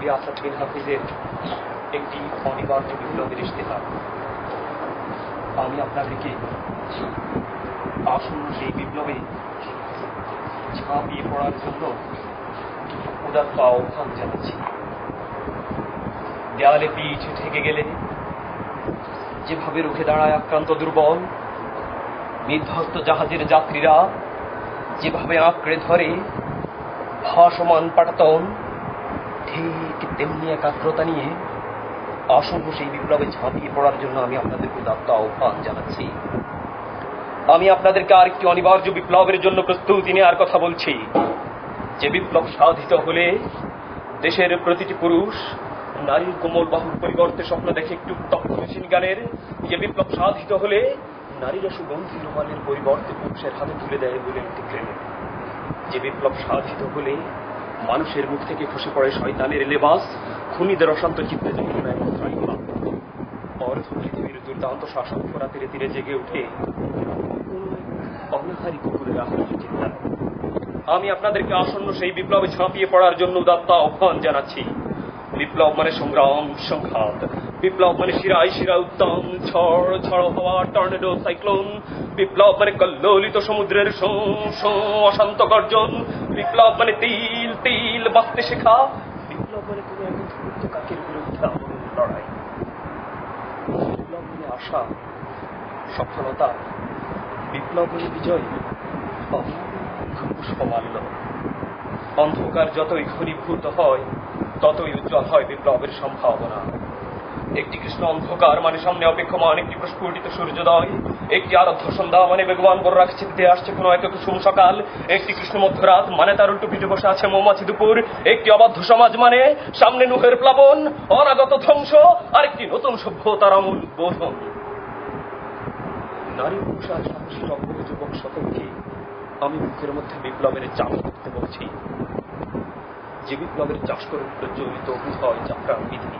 কবি আসাদ বিন হাফিজের একটি অনিবার্য বিপ্লবের ইশতেহার আমি আপনাদেরকে আসন্ন সেই বিপ্লবে ঝাঁপিয়ে পড়ার জন্য উদাত্ত আহ্বান জানাচ্ছি। দেয়ালে পিঠ ঠেকে গেলে যেভাবে রুখে দাঁড়ায় আক্রান্ত দুর্বল, বিধ্বস্ত জাহাজের যাত্রীরা যেভাবে আঁকড়ে ধরে ভাসমান পাটাতন ঠিক তেমনি একাগ্রতা নিয়ে আসন্ন সেই বিপ্লবে ঝাঁপিয়ে পড়ার জন্য আমি আপনাদেরকে উদাত্ত আহ্বান জানাচ্ছি। আমি আপনাদেরকে আরেকটি অনিবার্য বিপ্লবের জন্য প্রস্তুতি নেওয়ার কথা বলছি। যে বিপ্লব সাধিত হলে দেশের প্রতিটি পুরুষ নারীর কোমল বাহুর পরিবর্তে স্বপ্ন দেখে একটু উত্তপ্ত মেশিন গানের যে বিপ্লব সাধিত হলে নারীরা সুগন্ধি রুমালের পরিবর্তে পুরুষের হাতে তুলে দেয় বলে একটি গ্রেনেড যে বিপ্লব সাধিত হলে মানুষের মুখ থেকে খসে পড়ে শয়তানের লেবাস, খুনিদের অশান্ত চিত্তে অর্ধ পৃথিবীর দুর্দান্ত শাসক করা তীরে তীরে জেগে উঠে। অনাহারী কুকুরের আহ্বান চিন্তা আমি আপনাদেরকে আসন্ন সেই বিপ্লবে ঝাঁপিয়ে পড়ার জন্য উদাত্ত আহ্বান জানাচ্ছি। বিপ্লব মানে সংগ্রাম সংঘাত। বিপ্লব মানে শিরায় শিরা উত্তম, ঝড় ঝড় হওয়া টর্নেডো সাইক্লোন। বিপ্লব মানে কল্লোলিত সমুদ্রের অশান্ত গর্জন। বিপ্লব মানে তিল তিল বাঁচতে শেখা। বিপ্লব মানে কোনো এক ধূর্ত কাকের বিরুদ্ধে আমরণ লড়াই? বিপ্লব মানে আশা, সফলতা বিপ্লব মানে বিজয় পুষ্পমাল্য অন্ধকার যতই ঘনীভূত হয় ততই উজ্জ্বল হয় বিপ্লবের সম্ভাবনা। একটি কৃষ্ণ অন্ধকার মানে সামনে অপেক্ষমান, একটি প্রস্ফুটিত সূর্যোদয়, একটি আরাধ্য সন্ধ্যা মানে বেগবান বড় রাখছে দিতে আসছে কোনো এক কুসুম সকাল, একটি কৃষ্ণ মধ্যরাত মানে তার উল্টো পিঠে বসে আছে মৌমাছি দুপুর, একটি অবাধ্য সমাজ মানে সামনে নুহের প্লাবন, অনাগত ধ্বংস আর একটি নতুন সভ্যতার আমূল বোধন। নারী পুরুষ আর সাহসী যুবক সকলকে আমি মুখের মধ্যে বিপ্লবের চাপ করতে বলছি। যে বিপ্লবের চাষ করে প্রজ্বলিত হয় যাত্রার বিধি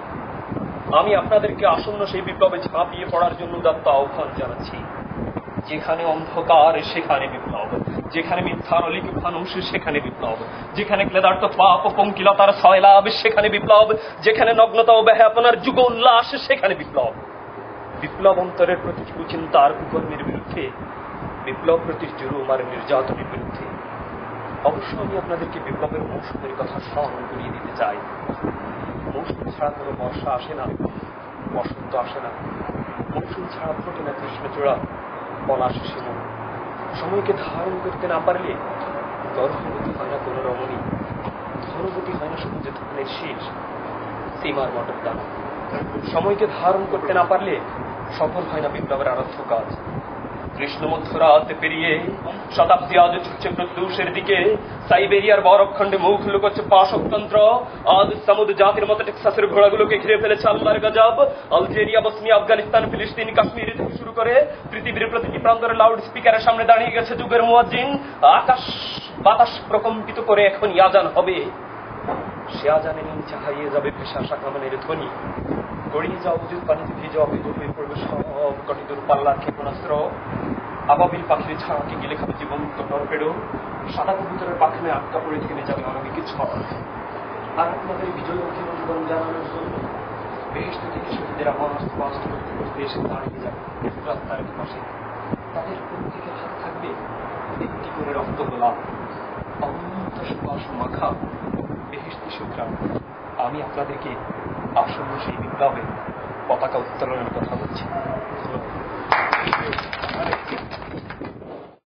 আমি আপনাদেরকে আসন্ন সেই বিপ্লবে ঝাঁপিয়ে পড়ার জন্য উদাত্ত আহ্বান জানাচ্ছি। যেখানে অন্ধকার, সেখানে বিপ্লব। যেখানে মিথ্যার অলিক মানুষ সেখানে বিপ্লব। যেখানে ক্লেদার্থ পাপ ও পঙ্কিলতার সয়লাভ, সেখানে বিপ্লব। যেখানে নগ্নতা ও ব্যাহাপনার যুগ উল্লাস, সেখানে বিপ্লব। বিপ্লব অন্তরের প্রতি কুচিন্তার কুকর্মের বিরুদ্ধে, বিপ্লব প্রতি জুলুম আর নির্যাতনের বিরুদ্ধে। অবশ্য আমি আপনাদেরকে বিপ্লবের মৌসুমের কথা স্মরণ করিয়ে দিতে চাই। মৌসুম ছাড়া কোনো বর্ষা আসে না। বসন্ত আসে না। মৌসুম ছাড়া ফোটে না কৃষ্ণচূড়া পলাশ শিমুল সময়কে ধারণ করতে না পারলে গর্ভবতী হয় না কোনো রমণী। ধনবতী হয় না সবুজ ধানের শীষ। সীমার মটর দানা। সময়কে ধারণ করতে না পারলে সফল হয় না বিপ্লবের আরাধ্য কাজ। কৃষ্ণ মধ্যরাত পেরিয়ে শতাব্দী আজ ছুটছে প্রত্যুষের দিকে। সাইবেরিয়ার বরফখণ্ডে মুখ লুকোচ্ছে পাশকতন্ত্র আজ সামুদ জাতির মতো টেক্সাসের ঘোড়াগুলোকে ঘিরে ফেলেছে আল্লাহর গজব। আলজেরিয়া, বসনিয়া, আফগানিস্তান, ফিলিস্তিন, কাশ্মীর থেকে শুরু করে পৃথিবীর প্রতিটি প্রান্তরে লাউড স্পিকারের সামনে দাঁড়িয়ে গেছে যুগের মুয়াজ্জিন। আকাশ বাতাস প্রকম্পিত করে এখন ইয়াজান হবে। সে আজানে নিচে হারিয়ে যাবে পেশা শাখামানের ধ্বনি। গড়িয়ে যাও উজুর পানিতে ভিজে অবিদুর হয়ে পড়বে সব কটিদুর পাল্লার ক্ষেপণাস্ত্র। আবাবিল পাখির ছাড়াকে গেলে খাবে জীবন্ত টর্পেডো সাদা কবুতরের পাখানে আটকা পড়ে থেমে যাবে অনামিকে ঝড় আর আপনাদের বিজয় অভিনন্দন জানানোর জন্য বেহেস্ত থেকে শহীদের আমার বাস্ত করতে করতে এসে দাঁড়িয়ে যাবে রাস্তার পাশে। তাদের দিকে হাত থাকবে একটি করে রক্ত গোলাপ। অনন্ত সুবাস মাখা বেহেস্তি সুগ্রাম আমি আপনাদেরকে আসন্ন সেই বিপ্লবে পতাকা উত্তোলনের কথা বলছি।